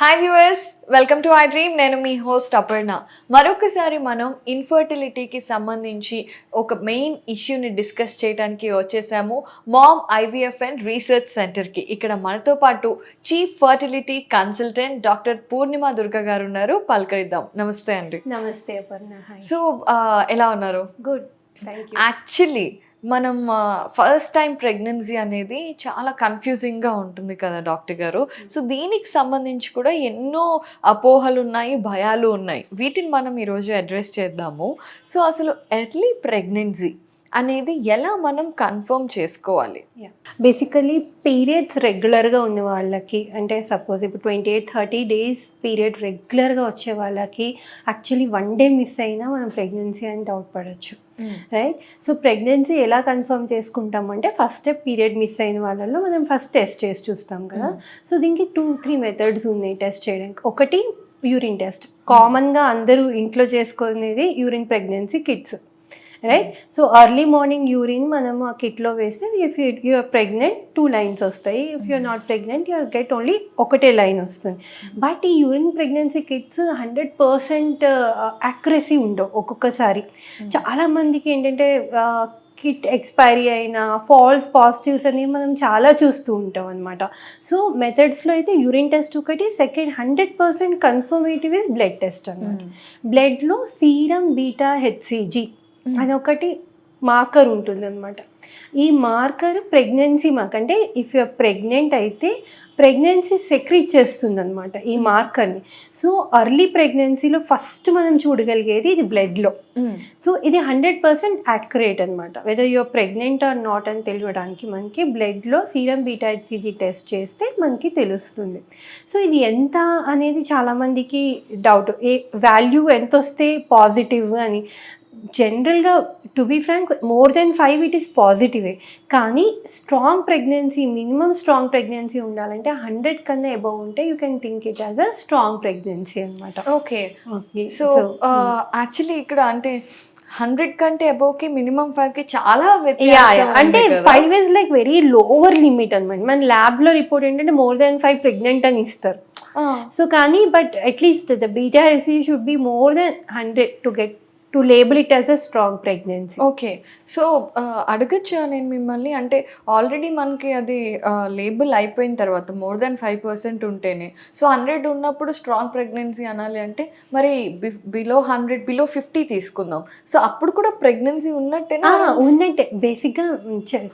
Hi viewers welcome to I dream నేను మీ host Aparna. మరొకసారి మనం ఇన్ఫర్టిలిటీకి సంబంధించి ఒక మెయిన్ ఇష్యూని డిస్కస్ చేయడానికి వచ్చేసాము. మామ్ ఐవీఎఫ్ అండ్ రీసెర్చ్ సెంటర్కి ఇక్కడ మనతో పాటు chief fertility consultant doctor Purnima Durga garu ఉన్నారు. పలకరిద్దాం. నమస్తే అండి. నమస్తే అపర్ణ. సో ఎలా ఉన్నారు? గుడ్ యాక్చువల్లీ మనం ఫస్ట్ టైం ప్రెగ్నెన్సీ అనేది చాలా కన్ఫ్యూజింగ్గా ఉంటుంది కదా డాక్టర్ గారు. సో దీనికి సంబంధించి కూడా ఎన్నో అపోహలు ఉన్నాయి భయాలు ఉన్నాయి. వీటిని మనం ఈరోజు అడ్రస్ చేద్దాము. సో అసలు ఎర్లీ ప్రెగ్నెన్సీ అనేది ఎలా మనం కన్ఫర్మ్ చేసుకోవాలి? బేసికలీ పీరియడ్స్ రెగ్యులర్గా ఉన్న వాళ్ళకి అంటే సపోజ్ ఇప్పుడు twenty eight thirty days period రెగ్యులర్గా వచ్చే వాళ్ళకి యాక్చువల్లీ వన్ డే మిస్ అయినా మనం ప్రెగ్నెన్సీ అని డౌట్ పడవచ్చు రైట్ సో ప్రెగ్నెన్సీ ఎలా కన్ఫర్మ్ చేసుకుంటాం అంటే ఫస్ట్ స్టెప్ పీరియడ్ మిస్ అయిన వాళ్ళలో మనం ఫస్ట్ టెస్ట్ చేసి చూస్తాం కదా. సో దీనికి టూ త్రీ మెథడ్స్ ఉన్నాయి టెస్ట్ చేయడానికి. ఒకటి యూరిన్ టెస్ట్ కామన్గా అందరూ ఇంట్లో చేసుకునేది urine pregnancy kits right so early morning urine మనము ఆ కిట్లో వేస్తే if you are pregnant two lines వస్తాయి. If you are not pregnant you are get only ఒకటే లైన్ వస్తుంది. బట్ ఈ urine pregnancy kits hundred percent accuracy ఉండవు ఒక్కొక్కసారి. చాలా మందికి ఏంటంటే కిట్ ఎక్స్పైరీ అయిన ఫాల్స్ పాజిటివ్స్ అనేవి మనం చాలా చూస్తూ ఉంటాం అనమాట సో మెథడ్స్లో అయితే యూరిన్ టెస్ట్ ఒకటి second hundred percent confirmative is blood test అనమాట బ్లడ్లో సీరం బీటా హెచ్సిజీ అది ఒకటి మార్కర్ ఉంటుంది అనమాట ఈ మార్కర్ ప్రెగ్నెన్సీ మార్క్ అంటే ఇఫ్ యు ప్రెగ్నెంట్ అయితే ప్రెగ్నెన్సీ సెక్రీట్ చేస్తుంది అనమాట ఈ మార్కర్ని సో అర్లీ ప్రెగ్నెన్సీలో ఫస్ట్ మనం చూడగలిగేది ఇది బ్లడ్లో సో ఇది హండ్రెడ్ పర్సెంట్ యాక్యురేట్ అనమాట whether you are pregnant or not అని తెలియడానికి మనకి బ్లడ్లో సీరం బీటా హెచ్సిజీ టెస్ట్ చేస్తే మనకి తెలుస్తుంది. సో ఇది ఎంత అనేది చాలామందికి డౌట్ ఏ వాల్యూ ఎంత వస్తే పాజిటివ్ అని. జనరల్గా to be frank more than five it is పాజిటివే కానీ strong pregnancy minimum strong pregnancy ఉండాలంటే హండ్రెడ్ కన్నా అబౌవ్ ఉంటే you can think it as a strong pregnancy అనమాట ఓకే సో యాక్చువల్లీ ఇక్కడ అంటే హండ్రెడ్ కంటే అబౌవ్కి మినిమం ఫైవ్కి చాలా యా వ్యత్యాసం అంటే. Five is like very lower limit అనమాట మన ల్యాబ్లో రిపోర్ట్ ఏంటంటే మోర్ దెన్ ఫైవ్ ప్రెగ్నెంట్ అని ఇస్తారు. సో కానీ but at least the beta HCG should be more than hundred to get to label it as a strong pregnancy okay so అడగచ్చా నేను మిమ్మల్ని? అంటే ఆల్రెడీ మనకి అది లేబుల్ అయిపోయిన తర్వాత మోర్ దెన్ ఫైవ్ పర్సెంట్ ఉంటేనే. సో హండ్రెడ్ ఉన్నప్పుడు స్ట్రాంగ్ ప్రెగ్నెన్సీ అనాలి అంటే మరి బిలో హండ్రెడ్ బిలో ఫిఫ్టీ తీసుకుందాం. సో అప్పుడు కూడా ప్రెగ్నెన్సీ ఉన్నట్టేనా? ఉన్నట్టే. బేసిక్గా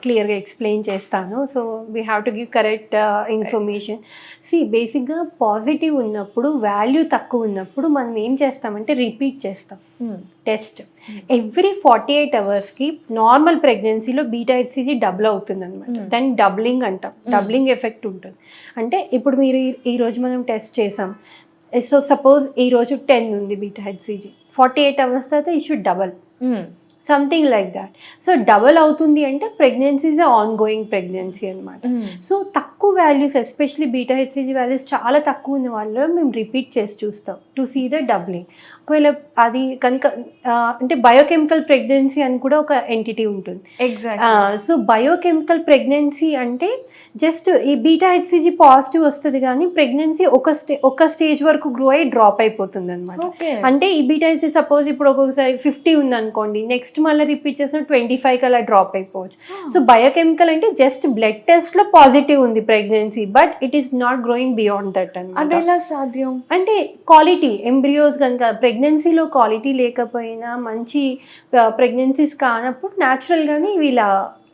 క్లియర్గా ఎక్స్ప్లెయిన్ చేస్తాను. So we have to give correct information C బేసిక్గా పాజిటివ్ ఉన్నప్పుడు వాల్యూ తక్కువ ఉన్నప్పుడు మనం ఏం చేస్తామంటే రిపీట్ చేస్తాం. Hmm. Test. Every forty eight అవర్స్కి నార్మల్ ప్రెగ్నెన్సీలో బీటా హెచ్సిజీ డబుల్ అవుతుంది అనమాట Hmm. దాన్ని డబ్లింగ్ అంటాం. డబ్లింగ్ ఎఫెక్ట్ ఉంటుంది. అంటే ఇప్పుడు మీరు ఈ- ఈ రోజు మనం టెస్ట్ చేసాం. సో సపోజ్ ఈ రోజు టెన్ ఉంది beta HCG. Forty eight hours తర్వాత ఈ should double something like that so double అవుతుంది అంటే pregnancy is ongoing pregnancy అనమాట సో తక్కువ values especially beta HCG values చాలా తక్కువ ఉన్న వాళ్ళలో మేము రిపీట్ చేసి చూస్తాం. టు సీ ద డబ్లింగ్ ఒకవేళ అది కనుక అంటే బయోకెమికల్ ప్రెగ్నెన్సీ అని కూడా ఒక ఎంటిటీ ఉంటుంది. ఎగ్జాక్ట్ సో బయోకెమికల్ ప్రెగ్నెన్సీ అంటే జస్ట్ ఈ బీటా హెచ్సిజీ పాజిటివ్ వస్తుంది కానీ ప్రెగ్నెన్సీ ఒక స్టే ఒక స్టేజ్ వరకు గ్రో అయ్యి డ్రాప్ అయిపోతుంది అనమాట అంటే ఈ బీటా హెచ్సి సపోజ్ ఇప్పుడు ఒక్కొక్కసారి ఫిఫ్టీ ఉంది అనుకోండి నెక్స్ట్ మళ్ళీ రిపీట్ చేసిన ట్వంటీ ఫైవ్ అలా డ్రాప్ అయిపోవచ్చు. సో బయోకెమికల్ అంటే జస్ట్ బ్లడ్ టెస్ట్లో పాజిటివ్ ఉంది pregnancy but it is not growing beyond that అది ఎలా సాధ్యం? అంటే క్వాలిటీ ఎంబ్రియోస్ కనుక ప్రెగ్నెన్సీలో క్వాలిటీ లేకపోయినా మంచి ప్రెగ్నెన్సీస్ కానప్పుడు న్యాచురల్ గానీ వీళ్ళ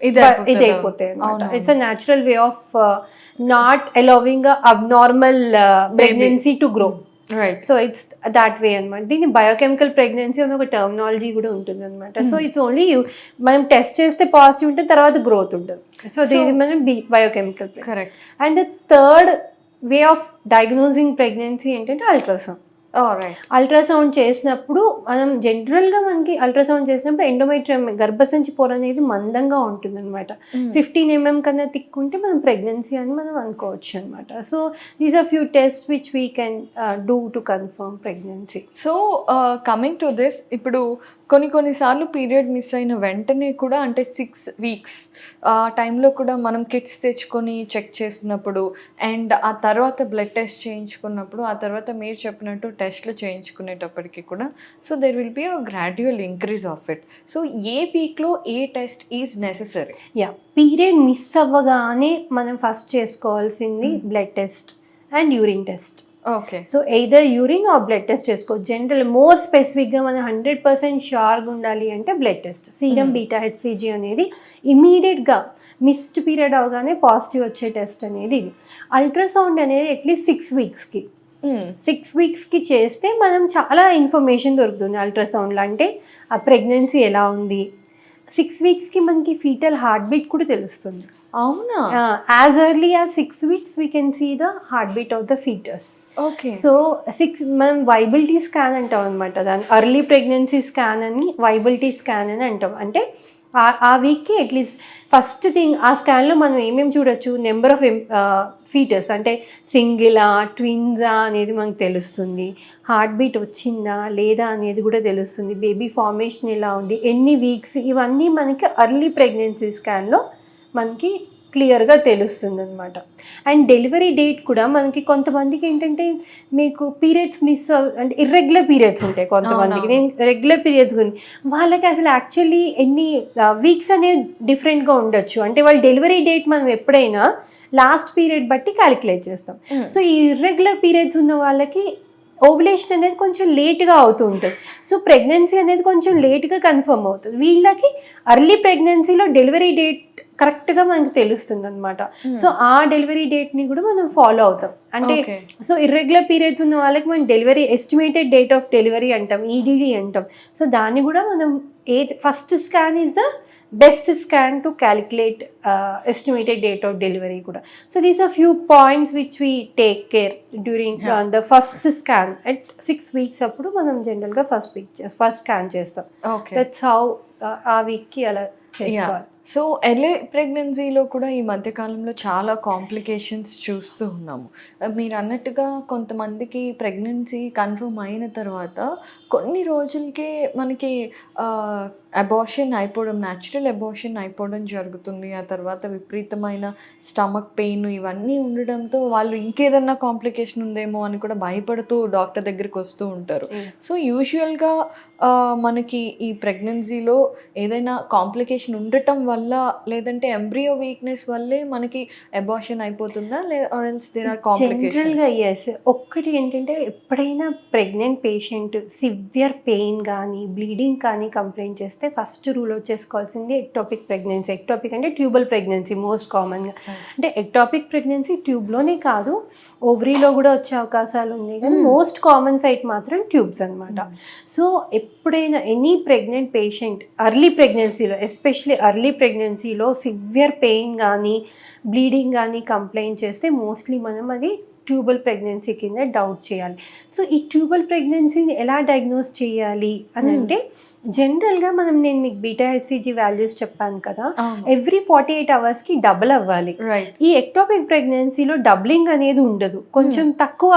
ఇది అయిపోతాయి. It's a natural way of not allowing abnormal pregnancy to grow so it's that way అనమాట దీన్ని బయోకెమికల్ ప్రెగ్నెన్సీ అని ఒక టర్మినాలజీ కూడా ఉంటుంది అనమాట సో ఇట్స్ ఓన్లీ మనం టెస్ట్ చేస్తే పాజిటివ్ ఉంటుంది తర్వాత గ్రోత్ ఉంటుంది. సో దీన్ని మనం biochemical correct and the third way of diagnosing pregnancy ఏంటంటే అల్ట్రాసౌండ్ అల్ట్రాసౌండ్ చేసినప్పుడు మనం జనరల్గా మనకి అల్ట్రాసౌండ్ చేసినప్పుడు ఎండోమెట్రియం గర్భసంచి పొర అనేది మందంగా ఉంటుంది అనమాట ఫిఫ్టీన్ ఎంఎం కన్నా తిక్కుంటే మనం ప్రెగ్నెన్సీ అని మనం అనుకోవచ్చు అనమాట so these are few test which we can do to confirm pregnancy so coming to this ఇప్పుడు కొన్ని కొన్నిసార్లు పీరియడ్ మిస్ అయిన వెంటనే కూడా అంటే సిక్స్ వీక్స్ ఆ టైంలో కూడా మనం కిట్స్ తెచ్చుకొని చెక్ చేసినప్పుడు అండ్ ఆ తర్వాత బ్లడ్ టెస్ట్ చేయించుకున్నప్పుడు ఆ తర్వాత మీరు చెప్పినట్టు టెస్ట్లు చేయించుకునేటప్పటికి కూడా so there will be a gradual increase of it so ఏ వీక్లో ఏ test is necessary yeah period miss అవ్వగానే మనం ఫస్ట్ చేసుకోవాల్సింది blood test and urine test. Okay. So either urine or blood test చేసుకోవచ్చు. జనరల్ మోర్ స్పెసిఫిక్గా మనం hundred percent షూర్గా ఉండాలి అంటే blood test serum Hmm. Beta HCG అనేది ఇమీడియట్గా మిస్డ్ పీరియడ్ అవగానే పాజిటివ్ వచ్చే టెస్ట్ అనేది ఇది. అల్ట్రాసౌండ్ అనేది అట్లీస్ట్ సిక్స్ వీక్స్కి సిక్స్ వీక్స్కి చేస్తే మనం చాలా ఇన్ఫర్మేషన్ దొరుకుతుంది అల్ట్రాసౌండ్లో అంటే ఆ ప్రెగ్నెన్సీ ఎలా ఉంది? సిక్స్ వీక్స్కి మనకి ఫీటల్ హార్ట్ బీట్ కూడా తెలుస్తుంది. అవునా? As early as six weeks we can see the heart beat of the foetus so six మనం వైబిలిటీ స్కాన్ అంటాం అనమాట దాని అర్లీ ప్రెగ్నెన్సీ స్కాన్ అని వైబిలిటీ స్కాన్ అని అంటాం. అంటే ఆ- ఆ వీక్కి అట్లీస్ట్ ఫస్ట్ థింగ్ ఆ స్కాన్లో మనం ఏమేమి చూడొచ్చు? నెంబర్ ఆఫ్ ఫీటర్స్ అంటే సింగిలా ట్విన్సా అనేది మనకు తెలుస్తుంది. హార్ట్ బీట్ వచ్చిందా? లేదా అనేది కూడా తెలుస్తుంది. బేబీ ఫార్మేషన్ ఎలా ఉంది? ఎన్ని వీక్స్ ఇవన్నీ మనకి అర్లీ ప్రెగ్నెన్సీ స్కాన్లో మనకి క్లియర్గా తెలుస్తుంది అనమాట అండ్ డెలివరీ డేట్ కూడా మనకి కొంతమందికి ఏంటంటే మీకు పీరియడ్స్ మిస్ అంటే ఇర్రెగ్యులర్ పీరియడ్స్ ఉంటాయి కొంతమందికి. నేను రెగ్యులర్ పీరియడ్స్ గురించి వాళ్ళకి అసలు యాక్చువల్లీ ఎన్ని వీక్స్ అనేవి డిఫరెంట్గా ఉండొచ్చు. అంటే వాళ్ళ డెలివరీ డేట్ మనం ఎప్పుడైనా లాస్ట్ పీరియడ్ బట్టి క్యాలిక్యులేట్ చేస్తాం. సో ఈ ఇర్రెగ్యులర్ పీరియడ్స్ ఉన్న వాళ్ళకి ఓవులేషన్ అనేది కొంచెం లేట్గా అవుతూ ఉంటుంది. సో ప్రెగ్నెన్సీ అనేది కొంచెం లేట్గా కన్ఫర్మ్ అవుతుంది. వీళ్ళకి అర్లీ ప్రెగ్నెన్సీలో డెలివరీ డేట్ కరెక్ట్గా మనకి తెలుస్తుంది అనమాట సో ఆ డెలివరీ డేట్ని కూడా మనం ఫాలో అవుతాం. అంటే సో ఇర్రెగ్యులర్ పీరియడ్స్ ఉన్న వాళ్ళకి మనం delivery estimated date of delivery అంటాం ఈడీడీ అంటాం. సో దాన్ని కూడా మనం a first scan is the best scan to calculate estimated date of delivery కూడా. So these are few points which we take care during. The first scan. At six weeks అప్పుడు మనం జనరల్గా first week first scan చేస్తాం. That's how ఆ వీక్కి అలా చేసుకోవాలి. So early ప్రెగ్నెన్సీలో కూడా ఈ మధ్యకాలంలో చాలా కాంప్లికేషన్స్ చూస్తూ ఉన్నాము. మీరు అన్నట్టుగా కొంతమందికి ప్రెగ్నెన్సీ కన్ఫర్మ్ అయిన తర్వాత కొన్ని రోజులకే మనకి అబార్షన్ అయిపోవడం న్యాచురల్ అబార్షన్ అయిపోవడం జరుగుతుంది. ఆ తర్వాత విపరీతమైన స్టమక్ పెయిన్ ఇవన్నీ ఉండడంతో వాళ్ళు ఇంకేదన్నా కాంప్లికేషన్ ఉందేమో అని కూడా భయపడుతూ డాక్టర్ దగ్గరికి వస్తూ ఉంటారు. సో యూజువల్గా మనకి ఈ ప్రెగ్నెన్సీలో ఏదైనా కాంప్లికేషన్ ఉండటం వల్ల లేదంటే ఎంబ్రియో వీక్నెస్ వల్లే మనకి అబార్షన్ అయిపోతుందా? లేదా దేర్ ఆర్ కాంప్లికేషన్ జనరల్గా ఎస్ ఒక్కటి ఏంటంటే ఎప్పుడైనా ప్రెగ్నెంట్ పేషెంట్ సివియర్ పెయిన్ కానీ బ్లీడింగ్ కానీ కంప్లైంట్ చేస్తే ఫస్ట్ రూల్ వచ్చేసుకోవాల్సింది ఎక్టాపిక్ ప్రెగ్నెన్సీ ఎక్టాపిక్ అంటే ట్యూబల్ ప్రెగ్నెన్సీ మోస్ట్ కామన్గా అంటే ఎక్టాపిక్ ప్రెగ్నెన్సీ ట్యూబ్లోనే కాదు ఓవరీలో కూడా వచ్చే అవకాశాలు ఉన్నాయి. కానీ. మోస్ట్ కామన్ సైట్ మాత్రం ట్యూబ్స్ అనమాట సో ఎప్పుడైనా ఎనీ ప్రెగ్నెంట్ పేషెంట్ అర్లీ ప్రెగ్నెన్సీలో ఎస్పెషలీ అర్లీ ప్రెగ్నెన్సీలో సివియర్ పెయిన్ కానీ బ్లీడింగ్ కానీ కంప్లైంట్ చేస్తే మోస్ట్లీ మనం అది ట్యూబల్ ప్రెగ్నెన్సీ కింద డౌట్ చేయాలి. సో ఈ ట్యూబల్ ప్రెగ్నెన్సీని ఎలా డయాగ్నోస్ చేయాలి అని Hmm. అంటే జనరల్గా మనం నేను మీకు బీటా హెచ్సిజీ వాల్యూస్ చెప్పాను కదా ఎవ్రీ ఫార్టీ ఎయిట్ అవర్స్కి డబుల్ అవ్వాలి. ఈ ఎక్టోపిక్ ప్రెగ్నెన్సీలో డబ్లింగ్ అనేది ఉండదు. కొంచెం తక్కువ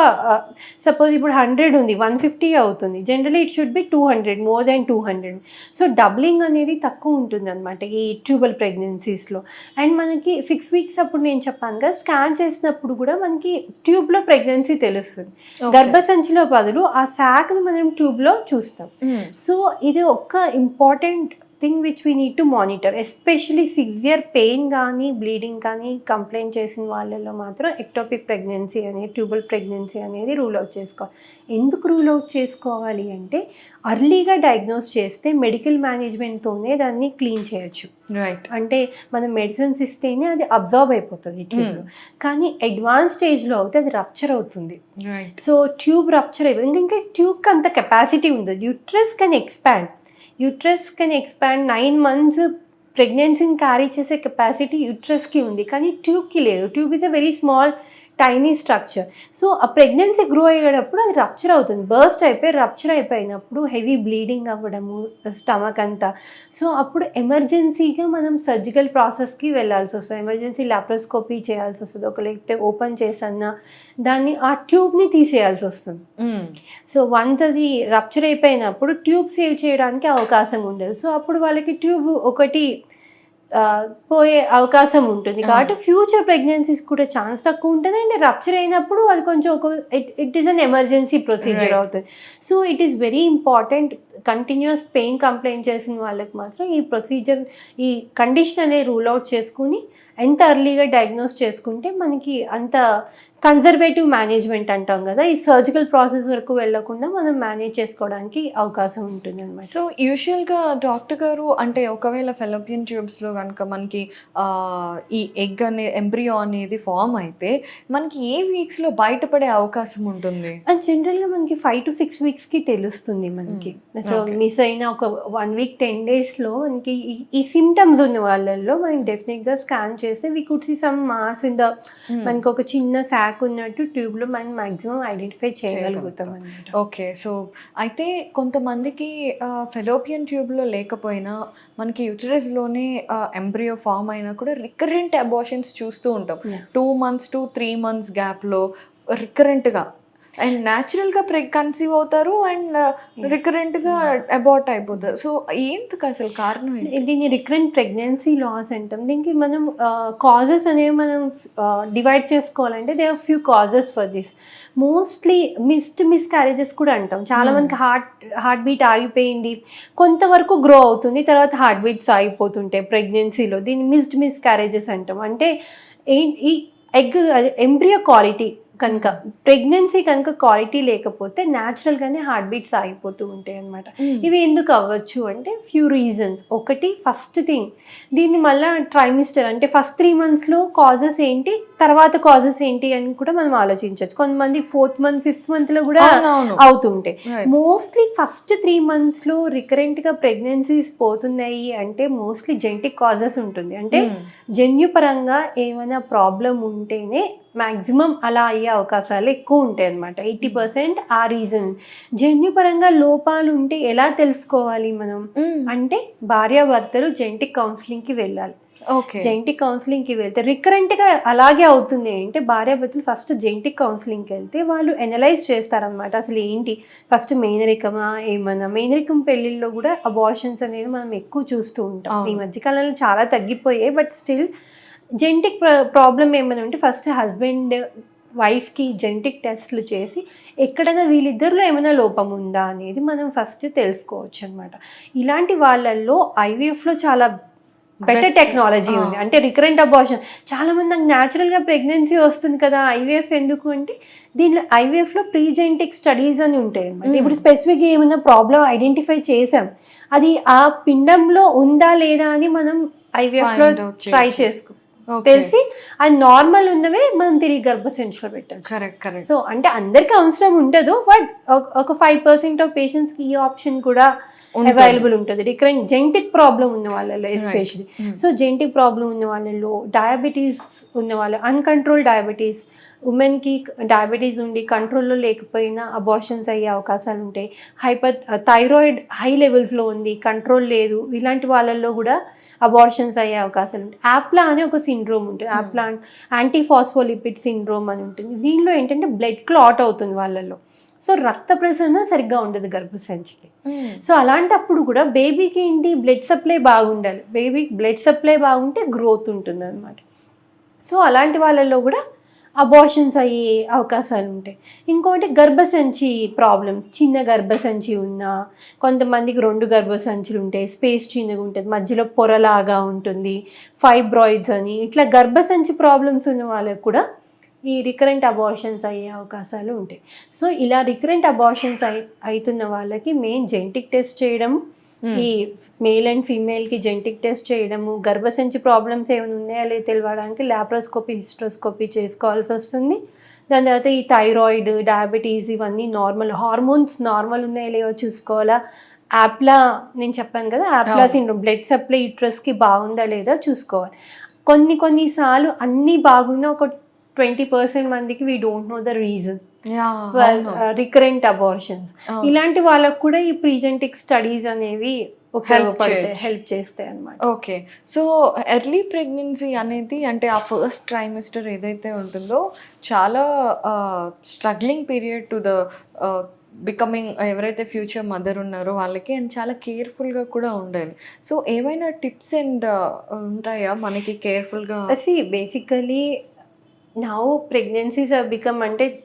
సపోజ్ ఇప్పుడు హండ్రెడ్ ఉంది వన్ ఫిఫ్టీ అవుతుంది. Generally it should be two hundred more than two hundred so doubling అనేది తక్కువ ఉంటుంది అనమాట ఈ ట్యూబల్ ప్రెగ్నెన్సీస్లో అండ్ మనకి సిక్స్ వీక్స్ అప్పుడు నేను చెప్పాను కదా స్కాన్ చేసినప్పుడు కూడా మనకి ట్యూబ్లో ప్రెగ్నెన్సీ తెలుస్తుంది. గర్భసంచిలో బదులు ఆ శాక్ని మనం ట్యూబ్లో చూస్తాం. సో ఇది ఒక్క important thing which we need to monitor especially severe pain కానీ బ్లీడింగ్ కానీ కంప్లైంట్ చేసిన వాళ్ళలో మాత్రం ఎక్టోపిక్ ప్రెగ్నెన్సీ అనేది ట్యూబల్ ప్రెగ్నెన్సీ అనేది రూల్ అవుట్ చేసుకోవాలి. ఎందుకు రూల్ అవుట్ చేసుకోవాలి అంటే అర్లీగా డయాగ్నోస్ చేస్తే మెడికల్ మేనేజ్మెంట్తోనే దాన్ని క్లీన్ చేయొచ్చు. రైట్ అంటే మనం మెడిసిన్స్ ఇస్తేనే అది అబ్జర్వ్ అయిపోతుంది ట్యూబ్లో కానీ అడ్వాన్స్ స్టేజ్లో అయితే అది రప్చర్ అవుతుంది. సో ట్యూబ్ రప్చర్ అయిపోయింది ఎందుకంటే ట్యూబ్కి అంత కెపాసిటీ ఉంది uterus can expand uterus can expand nine months ప్రెగ్నెన్సీని carry చేసే కెపాసిటీ యూట్రస్కి ఉంది. కానీ ట్యూబ్కి లేదు. Tube is a very small tiny structure so ఆ ప్రెగ్నెన్సీ గ్రో అయ్యేటప్పుడు అది రప్చర్ అవుతుంది. బర్స్ట్ అయిపోయి రప్చర్ అయిపోయినప్పుడు హెవీ బ్లీడింగ్ అవ్వడము స్టమక్ అంతా. సో అప్పుడు ఎమర్జెన్సీగా మనం సర్జికల్ ప్రాసెస్కి వెళ్ళాల్సి వస్తుంది. ఎమర్జెన్సీ లాప్రోస్కోపీ చేయాల్సి వస్తుంది. ఒక లేకపోతే ఓపెన్ చేసన్నా దాన్ని ఆ ట్యూబ్ని తీసేయాల్సి వస్తుంది. సో వన్స్ అది రప్చర్ అయిపోయినప్పుడు ట్యూబ్ సేవ్ చేయడానికి అవకాశం ఉండదు. సో అప్పుడు వాళ్ళకి ట్యూబ్ ఒకటి పోయే అవకాశం ఉంటుంది. కాబట్టి ఫ్యూచర్ ప్రెగ్నెన్సీస్ కూడా ఛాన్స్ తక్కువ ఉంటుంది అండ్ రప్చర్ అయినప్పుడు అది కొంచెం ఒక it is an emergency procedure. అవుతుంది so it is very important continuous pain complaint చేసిన వాళ్ళకి మాత్రం ఈ ప్రొసీజర్ ఈ కండిషన్ అనేది రూల్ అవుట్ చేసుకుని ఎంత ఎర్లీగా డయాగ్నోస్ చేసుకుంటే మనకి అంత కన్జర్వేటివ్ మేనేజ్మెంట్ అంటాం కదా ఈ సర్జికల్ ప్రాసెస్ వరకు వెళ్ళకుండా మనం మేనేజ్ చేసుకోవడానికి అవకాశం ఉంటుంది అనమాట సో యూజువల్గా డాక్టర్ గారు అంటే ఒకవేళ ఫెలోపియన్ ట్యూబ్స్లో కనుక మనకి ఈ ఎగ్ అనే ఎంబ్రియో అనేది ఫామ్ అయితే మనకి ఏ వీక్స్లో బయటపడే అవకాశం ఉంటుంది? అండ్ జనరల్గా మనకి ఫైవ్ టు సిక్స్ వీక్స్కి తెలుస్తుంది మనకి. So Okay. మిస్ అయిన ఒక వన్ వీక్ టెన్ డేస్లో మనకి ఈ- ఈ సిమ్టమ్స్ ఉన్న వాళ్ళల్లో మనకి డెఫినెట్గా స్కాన్ చేస్తే we could see some mass in the మనకి ఒక చిన్న శాక్ ఉన్నట్టు ట్యూబ్లో మనం మాక్సిమం ఐడెంటిఫై చేయగలుగుతాం అనమాట ఓకే సో అయితే కొంతమందికి ఫెలోపియన్ ట్యూబ్లో లేకపోయినా మనకి యూటరస్లోనే ఎంబ్రియో ఫామ్ అయినా కూడా రికరెంట్ అబార్షన్స్ చూస్తూ ఉంటాం. Two months to three months గ్యాప్లో రికరెంట్గా అండ్ న్యాచురల్గా ప్రె కన్సీవ్ అవుతారు అండ్ రికరెంట్గా అబార్ట్ అయిపోతారు. సో ఏంటికి అసలు కారణం ఏంటి? దీన్ని రికరెంట్ ప్రెగ్నెన్సీ లాస్ అంటాం. దీనికి మనం కాజెస్ అనేవి మనం డివైడ్ చేసుకోవాలంటే they are few causes for this mostly missed miscarriages కూడా అంటాం. చాలా Hmm. మందికి హార్ట్ హార్ట్ బీట్ ఆగిపోయింది. కొంతవరకు గ్రో అవుతుంది. తర్వాత హార్ట్ బీట్స్ ఆగిపోతుంటాయి ప్రెగ్నెన్సీలో దీన్ని మిస్డ్ మిస్ క్యారేజెస్ అంటాం. అంటే ఏంటి ఈ ఎగ్ ఎంబ్రియో క్వాలిటీ కనుక ప్రెగ్నెన్సీ కనుక క్వాలిటీ లేకపోతే న్యాచురల్గానే హార్ట్ బీట్స్ ఆగిపోతూ ఉంటాయి అనమాట ఇవి ఎందుకు అవ్వచ్చు అంటే ఫ్యూ రీజన్స్ ఒకటి ఫస్ట్ థింగ్ దీన్ని మళ్ళీ ట్రైమిస్టర్ అంటే ఫస్ట్ త్రీ మంత్స్లో కాజెస్ ఏంటి తర్వాత కాజెస్ ఏంటి అని కూడా మనం ఆలోచించవచ్చు కొంతమంది ఫోర్త్ మంత్ ఫిఫ్త్ మంత్లో కూడా. అవుతుంటాయి. మోస్ట్లీ ఫస్ట్ త్రీ మంత్స్లో రికరెంట్గా ప్రెగ్నెన్సీస్ పోతున్నాయి అంటే మోస్ట్లీ జెంటిక్ కాజెస్ ఉంటుంది అంటే Hmm. జన్యుపరంగా ఏమైనా ప్రాబ్లం ఉంటేనే మ్యాక్సిమం అలా అయ్యే అవకాశాలు ఎక్కువ ఉంటాయి అనమాట ఎయిటీ పర్సెంట్ ఆ రీజన్. జన్యుపరంగా లోపాలు ఉంటే ఎలా తెలుసుకోవాలి మనం? Hmm. అంటే భార్యాభర్తలు జెంటిక్ కౌన్సిలింగ్కి వెళ్ళాలి. జెంటిక్ కౌన్సిలింగ్కి వెళ్తే రికరెంట్గా అలాగే అవుతుంది అంటే భార్యాభర్తలు ఫస్ట్ జెంటిక్ కౌన్సిలింగ్కి వెళ్తే వాళ్ళు ఎనలైజ్ చేస్తారనమాట అసలు ఏంటి? ఫస్ట్ మేనరికమా? ఏమన్నా? మేనరికం పెళ్ళిళ్ళలో కూడా అబార్షన్స్ అనేది మనం ఎక్కువ చూస్తూ ఉంటాం. ఈ మధ్యకాలంలో చాలా తగ్గిపోయాయి బట్ స్టిల్ జెంటిక్ ప్రాబ్లం ఏమైనా ఉంటే ఫస్ట్ హస్బెండ్ వైఫ్కి జెంటిక్ టెస్ట్లు చేసి ఎక్కడైనా వీళ్ళిద్దరిలో ఏమైనా లోపం ఉందా అనేది మనం ఫస్ట్ తెలుసుకోవచ్చు అనమాట ఇలాంటి వాళ్ళల్లో ఐవీఎఫ్లో చాలా బెటర్. టెక్నాలజీ ఉంది. అంటే రికరెంట్ అబార్షన్ చాలా మంది నాకు న్యాచురల్గా ప్రెగ్నెన్సీ వస్తుంది కదా ఐవీఎఫ్ ఎందుకు అంటే దీనిలో ఐవీఎఫ్లో ప్రీ జెంటిక్ స్టడీస్ అని ఉంటాయి అనమాట. ఇప్పుడు స్పెసిఫిక్ ఏమైనా ప్రాబ్లం ఐడెంటిఫై చేసాం అది ఆ పిండంలో ఉందా లేదా అని మనం ఐవీఎఫ్లో ట్రై. చేసుకో తెలిసి అది నార్మల్ ఉన్నవే మనం తిరిగి గర్భసంచిలో పెట్టచ్చు. కరెక్ట్ కరెక్ట్ సో అంటే అందరికీ అవసరం ఉండదు బట్ ఒక ఫైవ్ పర్సెంట్ ఆఫ్ పేషెంట్స్కి ఈ ఆప్షన్ కూడా అవైలబుల్ ఉంటుంది. రికరెంట్ జెంటిక్ ప్రాబ్లం ఉన్న వాళ్ళలో ఎస్పెషలీ. సో జెంటిక్ ప్రాబ్లం ఉన్న వాళ్ళలో డయాబెటీస్ ఉన్న వాళ్ళ అన్కంట్రోల్ డయాబెటీస్ ఉమెన్కి డయాబెటీస్ ఉండి కంట్రోల్లో లేకపోయినా అబార్షన్స్ అయ్యే అవకాశాలు ఉంటాయి. హైపర్ థైరాయిడ్ హై లెవెల్స్లో ఉంది కంట్రోల్ లేదు ఇలాంటి వాళ్ళల్లో కూడా అబార్షన్స్ అయ్యే అవకాశాలు ఉంటాయి. యాప్లా అనే ఒక సిండ్రోమ్ ఉంటుంది. Hmm. APLA anti phospholipid syndrome అని ఉంటుంది. దీనిలో ఏంటంటే బ్లడ్ క్లాట్ అవుతుంది వాళ్ళల్లో. సో రక్త ప్రసరణ సరిగ్గా ఉండదు గర్భసంచికి. సో అలాంటప్పుడు కూడా బేబీకి ఏంటి? బ్లడ్ సప్లై బాగుండాలి. బేబీకి బ్లడ్ సప్లై బాగుంటే గ్రోత్ ఉంటుంది అనమాట సో అలాంటి వాళ్ళల్లో కూడా అబార్షన్స్ అయ్యే అవకాశాలు ఉంటాయి. ఇంకోటి గర్భసంచి ప్రాబ్లమ్ చిన్న గర్భసంచి ఉన్నా కొంతమందికి రెండు గర్భసంచులు ఉంటాయి. స్పేస్ చిన్నగా ఉంటుంది. మధ్యలో పొరలాగా ఉంటుంది. ఫైబ్రాయిడ్స్ అని. ఇట్లా గర్భసంచి ప్రాబ్లమ్స్ ఉన్న వాళ్ళకు కూడా ఈ రికరెంట్ అబార్షన్స్ అయ్యే అవకాశాలు ఉంటాయి. సో ఇలా రికరెంట్ అబార్షన్స్ అయి అవుతున్న వాళ్ళకి మెయిన్ జెంటిక్ టెస్ట్ చేయడం ఈ మేల్ అండ్ ఫీమేల్కి జెంటిక్ టెస్ట్ చేయడము గర్భసంచి ప్రాబ్లమ్స్ ఏమైనా ఉన్నాయా లేదా తెలియడానికి ల్యాప్రోస్కోపీ హిస్ట్రోస్కోపీ చేసుకోవాల్సి వస్తుంది. దాని తర్వాత ఈ థైరాయిడ్ డయాబెటీస్ ఇవన్నీ నార్మల్ హార్మోన్స్ నార్మల్ ఉన్నాయా లేవో చూసుకోవాలా. యాప్లా నేను చెప్పాను కదా యాప్లా. సిండ్రోమ్ బ్లడ్ సప్లై యూట్రస్కి బాగుందా లేదా చూసుకోవాలి. కొన్ని కొన్నిసార్లు అన్నీ బాగున్నా ఒక ట్వంటీ పర్సెంట్ మందికి we don't know the reason recurrent abortions అవును. ఇలాంటి వాళ్ళకు కూడా ఈ ప్రీజెంటిక్ స్టడీస్ అనేవి ఉపయోగపడతాయి. హెల్ప్ చేస్తాయి అన్నమాట. ఓకే సో ఎర్లీ ప్రెగ్నెన్సీ అనేది అంటే ఆ ఫస్ట్ ట్రైమిస్టర్ ఏదైతే ఉంటుందో చాలా struggling period to the becoming ఎవరైతే ఫ్యూచర్ మదర్ ఉన్నారో వాళ్ళకి అండ్ చాలా కేర్ఫుల్గా కూడా ఉండాలి. సో ఏమైనా టిప్స్ అండ్ ఉంటాయా? మనకి కేర్ఫుల్గా బేసికలీ నౌ ప్రెగ్నెన్సీస్ బికమ్ అంటే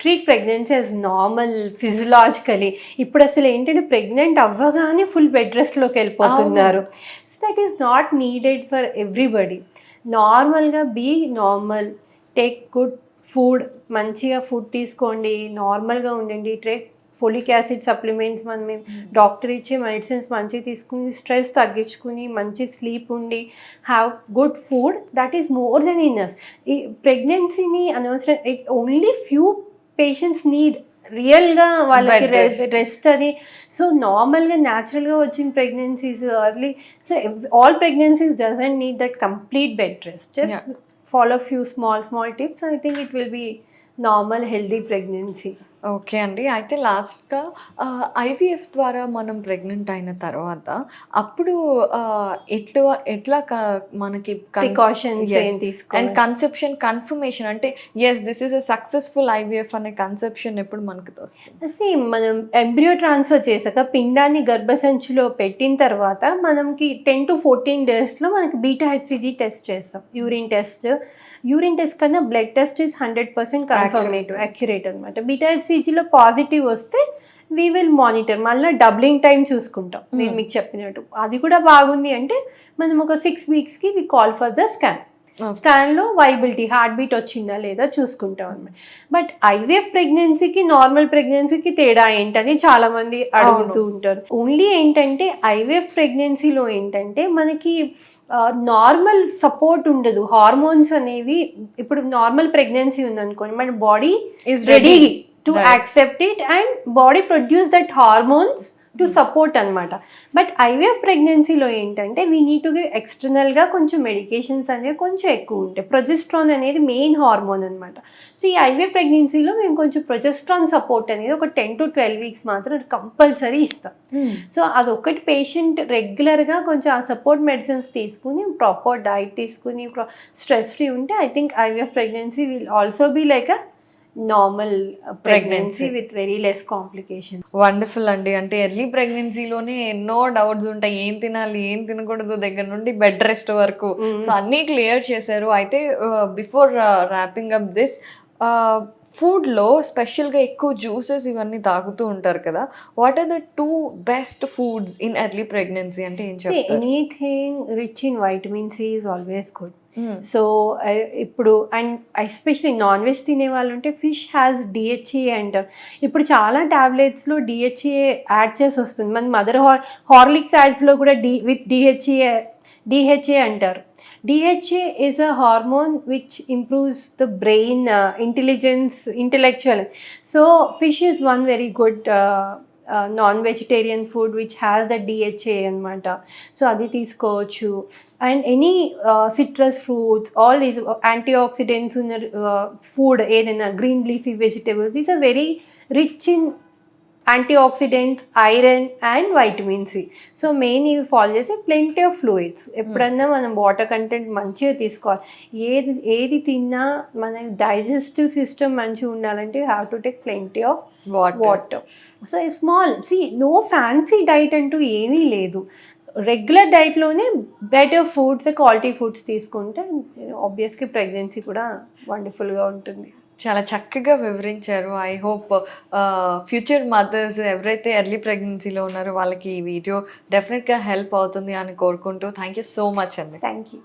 treat pregnancy as normal physiologically ఇప్పుడు అసలు ఏంటంటే ప్రెగ్నెంట్ అవ్వగానే ఫుల్ బెడ్ రెస్ట్లోకి వెళ్ళిపోతున్నారు. So that is not needed for everybody నార్మల్గా be normal take good food మంచిగా ఫుడ్ తీసుకోండి నార్మల్గా ఉండండి టేక్ ఫోలిక్ యాసిడ్ సప్లిమెంట్స్ మనం డాక్టర్ ఇచ్చే మెడిసిన్స్ మంచిగా తీసుకుని స్ట్రెస్ తగ్గించుకుని మంచి స్లీప్ ఉండి have good food that is more than enough ఈ ప్రెగ్నెన్సీని అనవసరం it only few patients need రియల్గా వాళ్ళకి. రెస్ట్ అది. సో నార్మల్గా న్యాచురల్గా వచ్చిన pregnancies early so all pregnancies doesn't need that complete bed rest just. Follow few small small tips I think it will be normal healthy pregnancy okay అండి. అయితే లాస్ట్గా IVF ద్వారా మనం ప్రెగ్నెంట్ అయిన తర్వాత అప్పుడు ఎట్లా ఎట్లా మనకి తీసుకోవాలి? అండ్ కన్సెప్షన్ కన్ఫర్మేషన్ అంటే yes this is a successful IVF అనే కన్సెప్షన్ ఎప్పుడు మనకి వస్తుంది? మనం ఎంబ్రియో ట్రాన్స్ఫర్ చేశాక పిండాన్ని గర్భసంచిలో పెట్టిన తర్వాత మనకి టెన్ టు ఫోర్టీన్ డేస్లో మనకి బీటా హెచ్సిజీ టెస్ట్ చేస్తాం. Urine test. యూరిన్ టెస్ట్ కన్నా blood test is hundred percent confirmative accurate అనమాట బీటా హెచ్సిజీలో పాజిటివ్ వస్తే వీ విల్ మానిటర్ మళ్ళీ డబ్లింగ్ టైం చూసుకుంటాం. నేను మీకు చెప్పినట్టు. అది కూడా బాగుంది అంటే మనం ఒక six వీక్స్కి we call for the scan స్కాన్లో viability heart beat వచ్చిందా లేదా చూసుకుంటాం అనమాట బట్ ఐవీఎఫ్ ప్రెగ్నెన్సీకి నార్మల్ ప్రెగ్నెన్సీకి తేడా ఏంటని చాలా మంది అడుగుతూ ఉంటారు. ఓన్లీ ఏంటంటే ఐవీఎఫ్ ప్రెగ్నెన్సీలో ఏంటంటే మనకి నార్మల్ సపోర్ట్ ఉండదు. హార్మోన్స్ అనేవి ఇప్పుడు నార్మల్ ప్రెగ్నెన్సీ ఉందనుకోండి మన body Is ready. To. Accept it and body produce that hormones to support అనమాట బట్ ఐవీఎఫ్ ప్రెగ్నెన్సీలో ఏంటంటే వీ నీడ్ టు ఎక్స్టర్నల్గా కొంచెం మెడికేషన్స్ అనేవి కొంచెం ఎక్కువ ఉంటాయి ప్రొజెస్ట్రాన్ అనేది మెయిన్ హార్మోన్ అనమాట సో ఈ ఐవీఎఫ్ ప్రెగ్నెన్సీలో మేము కొంచెం ప్రొజెస్ట్రాన్ సపోర్ట్ అనేది ఒక టెన్ టు ట్వెల్వ్ వీక్స్ మాత్రం కంపల్సరీ ఇస్తాం. సో అదొకటి పేషెంట్ రెగ్యులర్గా కొంచెం ఆ సపోర్ట్ మెడిసిన్స్ తీసుకుని ప్రాపర్ డైట్ తీసుకుని స్ట్రెస్ ఫ్రీ ఉంటే I think IVF pregnancy will also be like a normal pregnancy with very less complication wonderful అండి. అంటే ఎర్లీ ప్రెగ్నెన్సీలోనే ఎన్నో డౌట్స్ ఉంటాయి. ఏం తినాలి ఏం తినకూడదు దగ్గర నుండి బెడ్ రెస్ట్ వరకు. సో అన్నీ క్లియర్ చేశారు. అయితే బిఫోర్ ర్యాపింగ్ అప్ దిస్ ఫుడ్లో స్పెషల్గా ఎక్కువ జ్యూసెస్ ఇవన్నీ తాగుతూ ఉంటారు కదా. What are the two best foods in early pregnancy అంటే ఏం చెప్తారు? Anything rich in vitamin C is always good. Hmm. So ఇప్పుడు అండ్ ఎస్పెషలీ నాన్ వెజ్ తినే వాళ్ళు ఉంటే ఫిష్ హ్యాస్ డిహెచ్ఏ అంటారు ఇప్పుడు చాలా ట్యాబ్లెట్స్లో డిహెచ్ఏ యాడ్ చేసి వస్తుంది మన మదర్ హార్ హార్లిక్స్ యాడ్స్లో కూడా డి విత్ డిహెచ్ఏ డిహెచ్ఏ అంటారు. DHA is a hormone which improves the brain intelligence intellectual so fish is one very good non vegetarian food which has the DHA అనమాట so అది తీసుకోవచ్చు. And any citrus fruits all these anti oxidants ఉన్న food ఏదైనా green leafy vegetables these are very rich in anti oxidants iron and vitamin C so main ఇవి follow చేసి plenty of fluids ఎప్పుడన్నా మనం water content మంచిగా తీసుకోవాలి. ఏది ఏది తిన్నా మన డైజెస్టివ్ సిస్టమ్ మంచిగా ఉండాలంటే you have to take plenty of water water so small C no fancy diet అంటూ ఏమీ లేదు. రెగ్యులర్ డైట్లోనే బెటర్ ఫుడ్స్ క్వాలిటీ ఫుడ్స్ తీసుకుంటే ఆబ్వియస్గా ప్రెగ్నెన్సీ కూడా వండర్ఫుల్గా ఉంటుంది. చాలా చక్కగా వివరించారు. ఐ హోప్ ఫ్యూచర్ మదర్స్ ఎవరైతే ఎర్లీ ప్రెగ్నెన్సీలో ఉన్నారో వాళ్ళకి ఈ వీడియో డెఫినెట్గా హెల్ప్ అవుతుంది అని కోరుకుంటూ థ్యాంక్ యూ సో మచ్ అండి. Thank you